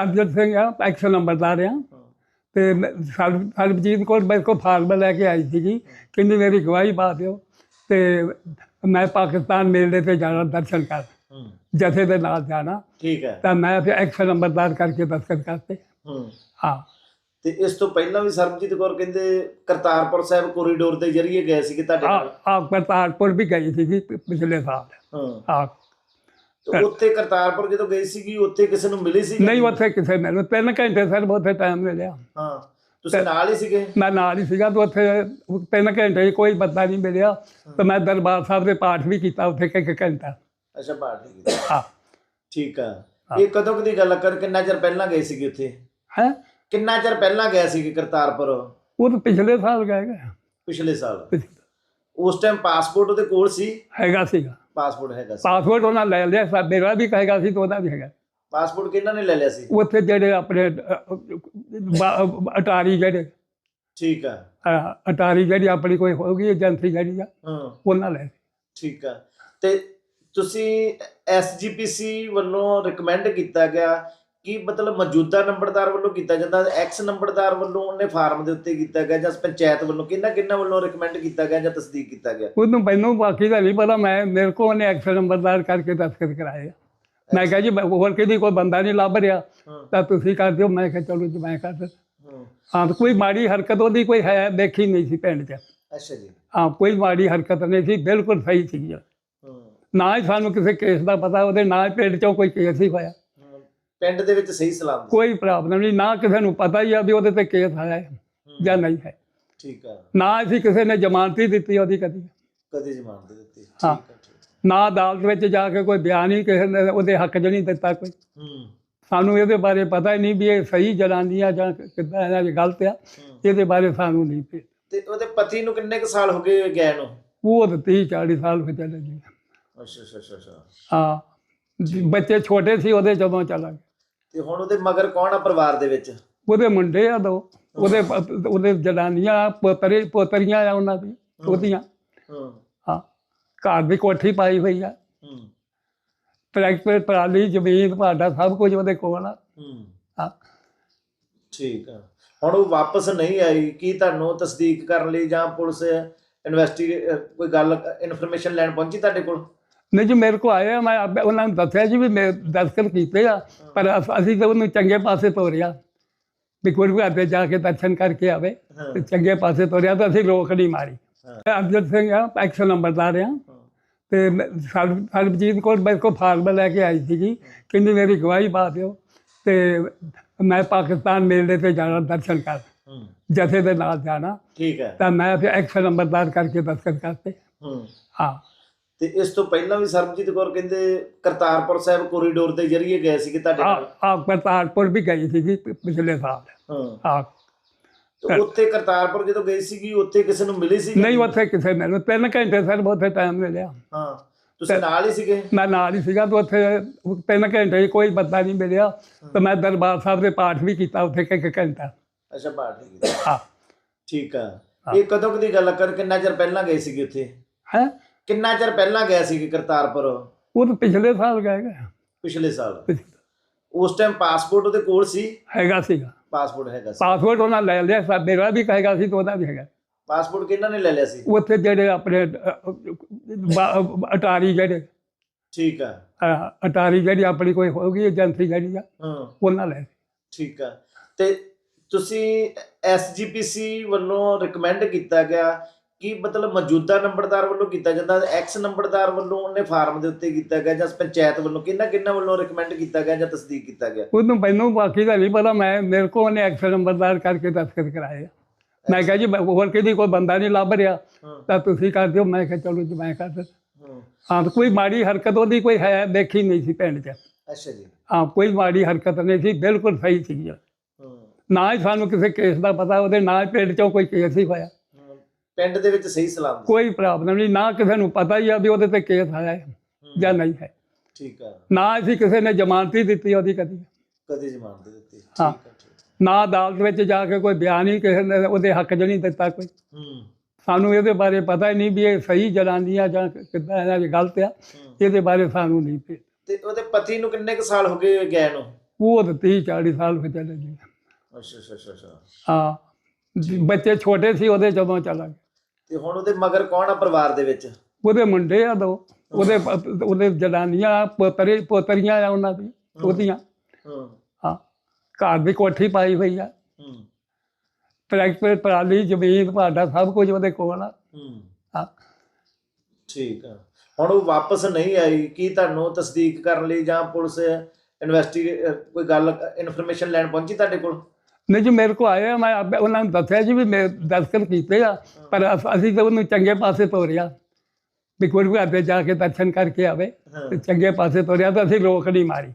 ਅਰਜਨ ਸਿੰਘ ਆ ਐਕਸ਼ਨ ਨੰਬਰਦਾਰ ਆ ਤੇ ਮੈਂ- ਸਰਬ- ਸਰਬਜੀਤ ਕੋਲ ਮੇਰੇ ਕੋਲ ਫਾਰਮ ਲੈ ਕੇ ਆਈ ਸੀਗੀ। ਕਹਿੰਦੀ ਮੇਰੀ ਗਵਾਹੀ ਪਾ ਦਿਓ। ਤੇ ਮੈਂ ਪਾਕਿਸਤਾਨ ਮੇਲੇ ਤੇ ਜਾਣਾ ਦਰਸ਼ਨ ਕਰ ਹੂੰ। ਜਥੇ ਦੇ ਨਾਲ ਜਾਣਾ। ਠੀਕ ਹੈ। ਤਾਂ ਮੈਂ ਫਿਰ ਐਕਸ਼ਨ ਨੰਬਰਦਾਰ ਕਰਕੇ ਦਸਤਖਤ ਕਰਤੇ। ਹੂੰ। ਹਾਂ। ਤੇ ਇਸ ਤੋਂ ਪਹਿਲਾਂ ਵੀ ਸਰਬਜੀਤ ਕੌਰ ਕਹਿੰਦੇ ਕਰਤਾਰਪੁਰ ਸਾਹਿਬ ਕੋਰੀਡੋਰ ਦੇ ਜ਼ਰੀਏ ਗਏ ਸੀ ਕਿ ਤੁਹਾਡੇ ਨਾਲ? ਆ ਕਰਤਾਰਪੁਰ ਵੀ ਗਈ ਸੀਗੀ ਪਿਛਲੇ ਸਾਲ। ਹਾਂ। ਆ ਤੇ ਉੱਥੇ ਕਰਤਾਰਪੁਰ ਜਦੋਂ ਗਈ ਸੀਗੀ ਉੱਥੇ ਕਿਸੇ ਨੂੰ ਮਿਲੀ ਸੀ ਨਹੀਂ ਉੱਥੇ ਕਿਸੇ ਮੈਨੂੰ ਤਿੰਨ ਘੰਟੇ ਸਰ ਉੱਥੇ ਟਾਈਮ ਮਿਲਿਆ ਹਾਂ ਤੁਸੀਂ ਨਾਲ ਹੀ ਸੀਗੇ? ਮੈਂ ਨਾਲ ਹੀ ਸੀਗਾ ਤੇ ਉੱਥੇ ਤਿੰਨ ਘੰਟੇ ਕੋਈ ਬੰਦਾ ਨਹੀਂ ਮਿਲਿਆ। ਤੇ ਮੈਂ ਦਰਬਾਰ ਸਾਹਿਬ ਦੇ ਪਾਠ ਵੀ ਕੀਤਾ ਉੱਥੇ ਕਿ ਘੰਟਾ। ਅੱਛਾ ਹੈ ਹਾਂ। ਠੀਕ ਆ। ਇਹ ਕਦੋਂ ਕਦੀ ਗੱਲ ਕਰ ਕਿੰਨਾ ਚਿਰ ਪਹਿਲਾਂ ਗਏ ਸੀਗੇ ਉੱਥੇ? ਹੈ? ਕਿੰਨਾ ਚਿਰ ਪਹਿਲਾਂ ਗਏ ਸੀਗੇ ਕਰਤਾਰਪੁਰ? ਉਹ ਤਾਂ ਪਿਛਲੇ ਸਾਲ ਗਏ। ਪਿਛਲੇ ਸਾਲ। ਉਸ ਟਾਈਮ ਪਾਸਪੋਰਟ ਉਹਦੇ ਕੋਲ ਸੀ। ਹੈਗਾ ਸੀਗਾ। ਪਾਸਪੋਰਟ ਹੈਗਾ ਸੀ। ਪਾਸਪੋਰਟ ਉਹਨਾਂ ਲੈ ਲਿਆ ਸਾ ਮੇਰਾ ਵੀ ਕਹੇਗਾ ਸੀ ਤੇ ਉਹਦਾ ਵੀ ਹੈਗਾ। ਪਾਸਪੋਰਟ ਕਿਹਨਾਂ ਨੇ ਲੈ ਲਿਆ ਸੀ? ਉੱਥੇ ਜਿਹੜੇ ਆਪਣੇ ਅ, ਅਟਾਰੀ ਜਿਹੜੇ। ਠੀਕ ਆ। ਅ, ਅਟਾਰੀ ਜਿਹੜੀ ਆਪਣੀ ਕੋਈ ਹੋਊਗੀ ਏਜੰਸੀ ਜਿਹੜੀ ਆ ਹਾਂ। ਉਹਨਾਂ ਲੈ। ਠੀਕ ਆ। ਤੇ ਤੁਸੀਂ ਐਸਜੀਪੀਸੀ ਵੱਲੋਂ ਰეკਮੈਂਡ ਕੀਤਾ ਗਿਆ ਕਿ ਮਤਲਬ ਮੌਜੂਦਾ ਨੰਬਰਦਾਰ ਵੱਲੋਂ ਕੀਤਾ ਜਾਂਦਾ? ਐਕਸ ਨੰਬਰਦਾਰ ਵੱਲੋਂ ਉਹਨੇ ਫਾਰਮ ਦੇ ਉੱਤੇ ਕੀਤਾ ਗਿਆ ਜਾਂ ਪੰਚਾਇਤ ਵੱਲੋਂ? ਕਿੰਨਾ ਕਿੰਨਾ ਵੱਲੋਂ ਰეკਮੈਂਡ ਕੀਤਾ ਗਿਆ ਜਾਂ ਤਸਦੀਕ ਕੀਤਾ ਗਿਆ? ਉਹਨੂੰ ਮੈਨੂੰ ਬਾਕੀ ਦਾ ਨਹੀਂ ਪਤਾ। ਮੈਂ ਮੇਰੇ ਕੋਲ ਉਹਨੇ ਐਕਸ਼ਨ ਨੰਬਰਦਾਰ ਕਰਕੇ ਦਸਤਖਤ ਕਰਾਏ। ਮੈਂ ਕਿਹਾ ਜੀ ਹੋਰ ਕਿਹਦੀ ਕੋਈ ਬੰਦਾ ਨਹੀਂ ਲੱਭ ਰਿਹਾ। ਤਾਂ ਤੁਸੀਂ ਕਰ ਦਿਓ। ਮੈਂ ਕਿਹਾ ਚਲੋ ਜੀ ਮੈਂ ਕਰ ਦਿੰਦਾ। ਹਾਂ। ਕੋਈ ਮਾੜੀ ਹਰਕਤ ਉਹਦੀ ਕੋਈ ਹੈ ਦੇਖੀ ਨਹੀਂ ਸੀ ਪਿੰਡ 'ਚ। ਅੱਛਾ ਜੀ। ਹਾਂ ਕੋਈ ਮਾੜੀ ਹਰਕਤ ਨਹੀਂ ਸੀ। ਬਿਲਕੁਲ ਸਹੀ ਸੀ ਨਾ ਹੀ ਸਾਨੂੰ ਕਿਸੇ ਕੇਸ ਦਾ ਪਤਾ ਉਹਦੇ ਨਾ ਹੀ ਪਿੰਡ 'ਚੋਂ ਕੋਈ ਕੇਸ ਹੀ ਹੋਇਆ। ਪਿੰਡ ਦੇ ਵਿੱਚ ਸਹੀ ਸਲਾਮ ਕੋਈ ਪ੍ਰੋਬਲਮ ਨਹੀਂ ਨਾ ਕਿਸੇ ਨੂੰ ਪਤਾ ਹੀ ਆ ਵੀ ਉਹਦੇ ਤੇ ਕੇਸ ਆਇਆ ਹੈ ਜਾਂ ਨਹੀਂ ਹੈ। ਠੀਕ ਆ। ਨਾ ਅਸੀਂ ਕਿਸੇ ਨੇ ਜ਼ਮਾਨਤ ਹੀ ਦਿੱਤੀ ਉਹਦੀ ਕਦੀ। ਕਦੇ ਜ਼ਮਾਨਤ ਦਿੱਤੀ। ਠੀਕ ਹਾਂ। ਆ। ਨਾ ਅਦਾਲਤ ਵਿੱਚ ਜਾ ਕੇ ਕੋਈ ਬਿਆਨ ਹੀ ਕਿਸੇ ਨੇ ਉਹਦੇ ਹੱਕ 'ਚ ਨਹੀਂ ਦਿੱਤਾ ਕੋਈ। ਹੂੰ। ਸਾਨੂੰ ਇਹਦੇ ਬਾਰੇ ਪਤਾ ਹੀ ਨਹੀਂ ਵੀ ਇਹ ਸਹੀ ਜਲਾਨੀ ਆ ਜਾਂ ਕਿੱਦਾਂ ਇਹਨਾਂ ਦੀ ਗਲਤ ਆ। ਹੂੰ। ਇਹਦੇ ਬਾਰੇ ਸਾਨੂੰ ਨਹੀਂ ਪਤਾ। ਤੇ ਉਹਦੇ ਪਤੀ ਨੂੰ ਕਿੰਨੇ ਕੁ ਸਾਲ ਹੋ ਗਏ ਗਏ ਨੂੰ? ਉਹ ਤਾਂ 30 40 ਸਾਲ ਹੋ ਚਲੇ ਗਏ ਅੱਛਾ ਅੱਛਾ ਅੱਛਾ ਅੱਛਾ। ਹਾਂ। ਬੱਚੇ ਛੋਟੇ ਸੀ ਉਹਦੇ ਜਦੋਂ ਚਲਾ ਗਿਆ ਤੇ ਹੁਣ ਉਹਦੇ ਮਗਰ ਕੌਣ ਆ ਪਰਿਵਾਰ ਦੇ ਵਿੱਚ? ਉਹਦੇ ਮੁੰਡੇ ਆ ਦੋ। ਉਹਦੇ ਪ- ਉਹਦੇ ਜਨਾਨੀਆਂ ਪੋਤਰੇ ਪੋਤਰੀਆਂ ਆ ਉਹਨਾਂ ਦੀ ਉਹਦੀਆਂ। ਹਾਂ। ਹਾਂ। ਘਰ ਦੀ ਕੋਠੀ ਪਾਈ ਹੋਈ ਆ। ਹੂੰ। ਟਰੈਕਟਰ ਟਰਾਲੀ ਜ਼ਮੀਨ ਭਾਡਾ ਸਭ ਕੁਝ ਉਹਦੇ ਕੋਲ ਆ। ਹੂੰ। ਹਾਂ। ਠੀਕ ਆ। ਹੁਣ ਉਹ ਵਾਪਸ ਨਹੀਂ ਆਈ ਕੀ ਤੁਹਾਨੂੰ ਤਸਦੀਕ ਕਰਨ ਲਈ ਜਾਂ ਪੁਲਿਸ ਇਨਵੈਸਟੀ ਕੋਈ ਗੱਲ ਇਨਫੋਰਮੇਸ਼ਨ ਲੈਣ ਪਹੁੰਚੀ ਤੁਹਾਡੇ ਕੋਲ? ਨਹੀਂ ਜੀ ਮੇਰੇ ਕੋ ਆਏ ਆ ਮੈਂ ਆਪੇ ਉਹਨਾਂ ਨੂੰ ਦੱਸਿਆ ਜੀ ਵੀ ਮੈਂ ਦਸਤਖਤ ਕੀਤੇ ਆ ਪਰ ਅਸ- ਅਸੀਂ ਤਾਂ ਉਹਨੂੰ ਚੰਗੇ ਪਾਸੇ ਤੋਰਿਆ। ਵੀ ਗੁਰੂ ਘਰ ਤੇ ਜਾ ਕੇ ਦਰਸ਼ਨ ਕਰਕੇ ਆਵੇ ਤੇ ਚੰਗੇ ਪਾਸੇ ਤੋਰਿਆ ਤਾਂ ਅਸੀਂ ਰੋਕ ਨਹੀਂ ਮਾਰੀ। ਅਰਜਨ ਸਿੰਘ ਆ ਐਕਸ਼ਨ ਨੰਬਰਦਾਰ ਆ ਤੇ ਮੈਂ- ਸਰਬ- ਸਰਬਜੀਤ ਕੋਲ ਮੇਰੇ ਕੋਲ ਫਾਰਮ ਲੈ ਕੇ ਆਈ ਸੀਗੀ ਕਹਿੰਦੀ ਮੇਰੀ ਗਵਾਹੀ ਪਾ ਦਿਓ ਤੇ ਮੈਂ ਪਾਕਿਸਤਾਨ ਮੇਲੇ ਤੇ ਜਾਣਾ ਦਰਸ਼ਨ ਕਰ। ਹੂੰ। ਜਥੇ ਦੇ ਨਾਲ ਜਾਣਾ। ਠੀਕ ਹੈ। ਤਾਂ ਮੈਂ ਫਿਰ ਐਕਸ਼ਨ ਨੰਬਰਦਾਰ ਕਰਕੇ ਦਸਤਖਤ ਕਰਤੇ। ਹੂੰ। ਹਾਂ। ਤੇ ਇਸ ਤੋਂ ਪਹਿਲਾਂ ਵੀ ਸਰਬਜੀਤ ਕੌਰ ਕਹਿੰਦੇ ਕਰਤਾਰਪੁਰ ਸਾਹਿਬ ਕੋਰੀਡੋਰ ਦੇ ਜ਼ਰੀਏ ਗਏ ਸੀ ਕਿ ਤੁਹਾਡੇ ਆ ਨਾਲ? ਆ ਕਰਤਾਰਪੁਰ ਵੀ ਗਈ ਸੀਗੀ ਪਿਛਲੇ ਸਾਲ। ਹਾਂ। ਤੇ ਉੱਥੇ ਕਰਤਾਰਪੁਰ ਜਦੋਂ ਗਈ ਸੀਗੀ ਉੱਥੇ ਕਿਸੇ ਨੂੰ ਮਿਲੀ ਸੀ ਨਹੀਂ ਉੱਥੇ ਕਿਸੇ ਮੈਨੂੰ ਤਿੰਨ ਘੰਟੇ ਸਰ ਉੱਥੇ ਟਾਈਮ ਮਿਲਿਆ। ਹਾਂ। ਤੁਸੀਂ ਨਾਲ ਹੀ ਸੀਗੇ? ਮੈਂ ਨਾਲ ਹੀ ਸੀਗਾ ਤੇ ਉੱਥੇ ਤਿੰਨ ਘੰਟੇ ਕੋਈ ਬੰਦਾ ਨਹੀਂ ਮਿਲਿਆ। ਤੇ ਮੈਂ ਦਰਬਾਰ ਸਾਹਿਬ ਦੇ ਪਾਠ ਵੀ ਕੀਤਾ ਉੱਥੇ ਕਿ ਇੱਕ ਘੰਟਾ। ਅੱਛਾ ਬਾਤ ਠੀਕ ਹੈ ਹਾਂ। ਠੀਕ ਆ। ਇਹ ਕਦੋਂ ਕਦੀ ਗੱਲ ਕਰ ਕਿੰਨਾ ਚਿਰ ਪਹਿਲਾਂ ਗਏ ਸੀਗੇ ਉੱਥੇ? ਹੈ? ਕਿੰਨਾ ਚਿਰ ਪਹਿਲਾਂ ਗਏ ਸੀਗੇ ਕਰਤਾਰਪੁਰ? ਉਹ ਤਾਂ ਪਿਛਲੇ ਸਾਲ ਗਏ ਗੇ। ਪਿਛਲੇ ਸਾਲ। ਉਸ ਟਾਈਮ ਪਾਸਪੋਰਟ ਉਹਦੇ ਕੋਲ ਸੀ? ਹੈਗਾ ਸੀਗਾ। ਪਾਸਪੋਰਟ ਹੈਗਾ ਸੀ। ਪਾਸਪੋਰਟ ਉਹਨਾਂ ਲੈ ਲਿਆ ਸਾ ਮੇਰਾ ਵੀ ਕਹੇਗਾ ਸੀ ਤੇ ਉਹਦਾ ਵੀ ਹੈਗਾ। ਪਾਸਪੋਰਟ ਕਿਹਨਾਂ ਨੇ ਲੈ ਲਿਆ ਸੀ? ਉੱਥੇ ਜਿਹੜੇ ਆਪਣੇ ਅਟਾਰੀ ਜਿਹੜੇ ਠੀਕ ਆ। ਅਟਾਰੀ ਜਿਹੜੀ ਆਪਣੀ ਕੋਈ ਹੋਊਗੀ ਏਜੰਸੀ ਜਿਹੜੀ ਆ ਹਾਂ। ਉਹਨਾਂ ਲੈ। ਠੀਕ ਆ। ਤੇ ਤੁਸੀਂ ਐਸਜੀਪੀਸੀ ਵੱਲੋਂ ਰეკਮੈਂਡ ਕੀਤਾ ਗਿਆ ਕਿ ਮਤਲਬ ਮੌਜੂਦਾ ਨੰਬਰਦਾਰ ਵੱਲੋਂ ਕੀਤਾ ਜਾਂਦਾ? ਐਕਸ ਨੰਬਰਦਾਰ ਵੱਲੋਂ ਉਹਨੇ ਫਾਰਮ ਦੇ ਉੱਤੇ ਕੀਤਾ ਗਿਆ ਜਾਂ ਪੰਚਾਇਤ ਵੱਲੋਂ? ਕਿੰਨਾ ਕਿੰਨਾ ਵੱਲੋਂ ਰეკਮੈਂਡ ਕੀਤਾ ਗਿਆ ਜਾਂ ਤਸਦੀਕ ਕੀਤਾ ਗਿਆ? ਉਹਨੂੰ ਮੈਨੂੰ ਬਾਕੀ ਦਾ ਨਹੀਂ ਪਤਾ। ਮੈਂ ਮੇਰੇ ਕੋਲ ਉਹਨੇ ਐਕਸ਼ਨ ਨੰਬਰਦਾਰ ਕਰਕੇ ਦਸਤਖਤ ਕਰਾਏ। ਮੈਂ ਕਿਹਾ ਜੀ ਹੋਰ ਕਿਹਦੀ ਕੋਈ ਬੰਦਾ ਨਹੀਂ ਲੱਭ ਰਿਹਾ। ਤਾਂ ਤੁਸੀਂ ਕਰ ਦਿਓ। ਮੈਂ ਕਿਹਾ ਚਲੋ ਜੀ ਮੈਂ ਕਰ ਦਿੰਦਾ। ਹਾਂ। ਕੋਈ ਮਾੜੀ ਹਰਕਤ ਉਹਦੀ ਕੋਈ ਹੈ ਦੇਖੀ ਨਹੀਂ ਸੀ ਪਿੰਡ 'ਚ। ਅੱਛਾ ਜੀ। ਹਾਂ ਕੋਈ ਮਾੜੀ ਹਰਕਤ ਨਹੀਂ ਸੀ। ਬਿਲਕੁਲ ਸਹੀ ਸੀ ਨਾ ਹੀ ਸਾਨੂੰ ਕਿਸੇ ਕੇਸ ਦਾ ਪਤਾ ਉਹਦੇ ਨਾ ਹੀ ਪਿੰਡ 'ਚੋਂ ਕੋਈ ਕੇਸ ਹੀ ਹੋਇਆ। ਪਿੰਡ ਦੇ ਵਿੱਚ ਸਹੀ ਸਲਾਮ। ਕੋਈ ਪ੍ਰੋਬਲਮ ਨਹੀਂ ਨਾ ਕਿਸੇ ਨੂੰ ਪਤਾ ਹੀ ਆ ਵੀ ਉਹਦੇ ਤੇ ਕੇਸ ਆਇਆ ਹੈ ਜਾਂ ਨਹੀਂ ਹੈ। ਠੀਕ ਆ। ਨਾ ਅਸੀਂ ਕਿਸੇ ਨੇ ਜ਼ਮਾਨਤ ਹੀ ਦਿੱਤੀ ਉਹਦੀ ਕਦੀ। ਕਦੇ ਜ਼ਮਾਨਤ ਦਿੱਤੀ। ਠੀਕ ਹਾਂ। ਆ। ਨਾ ਅਦਾਲਤ ਵਿੱਚ ਜਾ ਕੇ ਕੋਈ ਬਿਆਨ ਹੀ ਕਿਸੇ ਨੇ ਉਹਦੇ ਹੱਕ 'ਚ ਨਹੀਂ ਦਿੱਤਾ ਕੋਈ। ਹੂੰ। ਸਾਨੂੰ ਇਹਦੇ ਬਾਰੇ ਪਤਾ ਹੀ ਨਹੀਂ ਵੀ ਇਹ ਸਹੀ ਜਲਾਨੀ ਆ ਜਾਂ ਕਿੱਦਾਂ ਇਹਨਾਂ ਦੀ ਗਲਤ ਆ। ਇਹਦੇ ਬਾਰੇ ਸਾਨੂੰ ਨਹੀਂ ਪਤਾ। ਤੇ ਉਹਦੇ ਪਤੀ ਨੂੰ ਕਿੰਨੇ ਕੁ ਸਾਲ ਹੋ ਗਏ ਗਏ ਨੂੰ? ਉਹ ਤਾਂ 30 40 ਸਾਲ ਹੋ ਚਲੇ ਗਏ। ਅੱਛਾ ਅੱਛਾ ਅੱਛਾ ਹਾਂ। ਬੱਚੇ ਛੋਟੇ ਸੀ ਉਹਦੇ ਜਦੋਂ ਚਲਾ ਗਿਆ। ਤੇ ਹੁਣ ਉਹਦੇ ਮਗਰ ਕੌਣ ਆ ਪਰਿਵਾਰ ਦੇ ਵਿੱਚ? ਉਹਦੇ ਮੁੰਡੇ ਆ ਦੋ। ਉਹਦੇ ਪ- ਉਹਦੇ ਜਨਾਨੀਆਂ ਪੋਤਰੇ ਪੋਤਰੀਆਂ ਆ ਉਹਨਾਂ ਦੀ ਉਹਦੀਆਂ। ਹੂੰ। ਹਾਂ। ਘਰ ਦੀ ਕੋਠੀ ਪਾਈ ਹੋਈ ਆ। ਹੂੰ। ਟਰੈਕਟਰ ਟਰਾਲੀ ਜ਼ਮੀਨ ਭਾਡਾ ਸਭ ਕੁਝ ਉਹਦੇ ਕੋਲ ਆ। ਹੂੰ। ਹਾਂ। ਠੀਕ ਆ। ਹੁਣ ਉਹ ਵਾਪਸ ਨਹੀਂ ਆਈ ਕੀ ਤੁਹਾਨੂੰ ਤਸਦੀਕ ਕਰਨ ਲਈ ਜਾਂ ਪੁਲਿਸ ਇਨਵੈਸਟੀਗੇ ਕੋਈ ਗੱਲ ਇਨਫੋਰਮੇਸ਼ਨ ਲੈਣ ਪਹੁੰਚੀ ਤੁਹਾਡੇ ਕੋਲ? ਨਹੀਂ ਜੀ ਮੇਰੇ ਕੋ ਆਇਆ ਮੈਂ ਆਪੇ ਉਹਨਾਂ ਨੂੰ ਦੱਸਿਆ ਜੀ ਵੀ ਮੈਂ ਦਸਤਖਤ ਕੀਤੇ ਆ ਪਰ ਅਸ- ਅਸੀਂ ਤਾਂ ਉਹਨੂੰ ਚੰਗੇ ਪਾਸੇ ਤੋਰਿਆ। ਵੀ ਗੁਰੂ ਘਰ ਦੇ ਜਾ ਕੇ ਦਰਸ਼ਨ ਕਰਕੇ ਆਵੇ ਤੇ ਚੰਗੇ ਪਾਸੇ ਤੋਰਿਆ ਤਾਂ ਅਸੀਂ ਰੋਕ ਨਹੀਂ ਮਾਰੀ।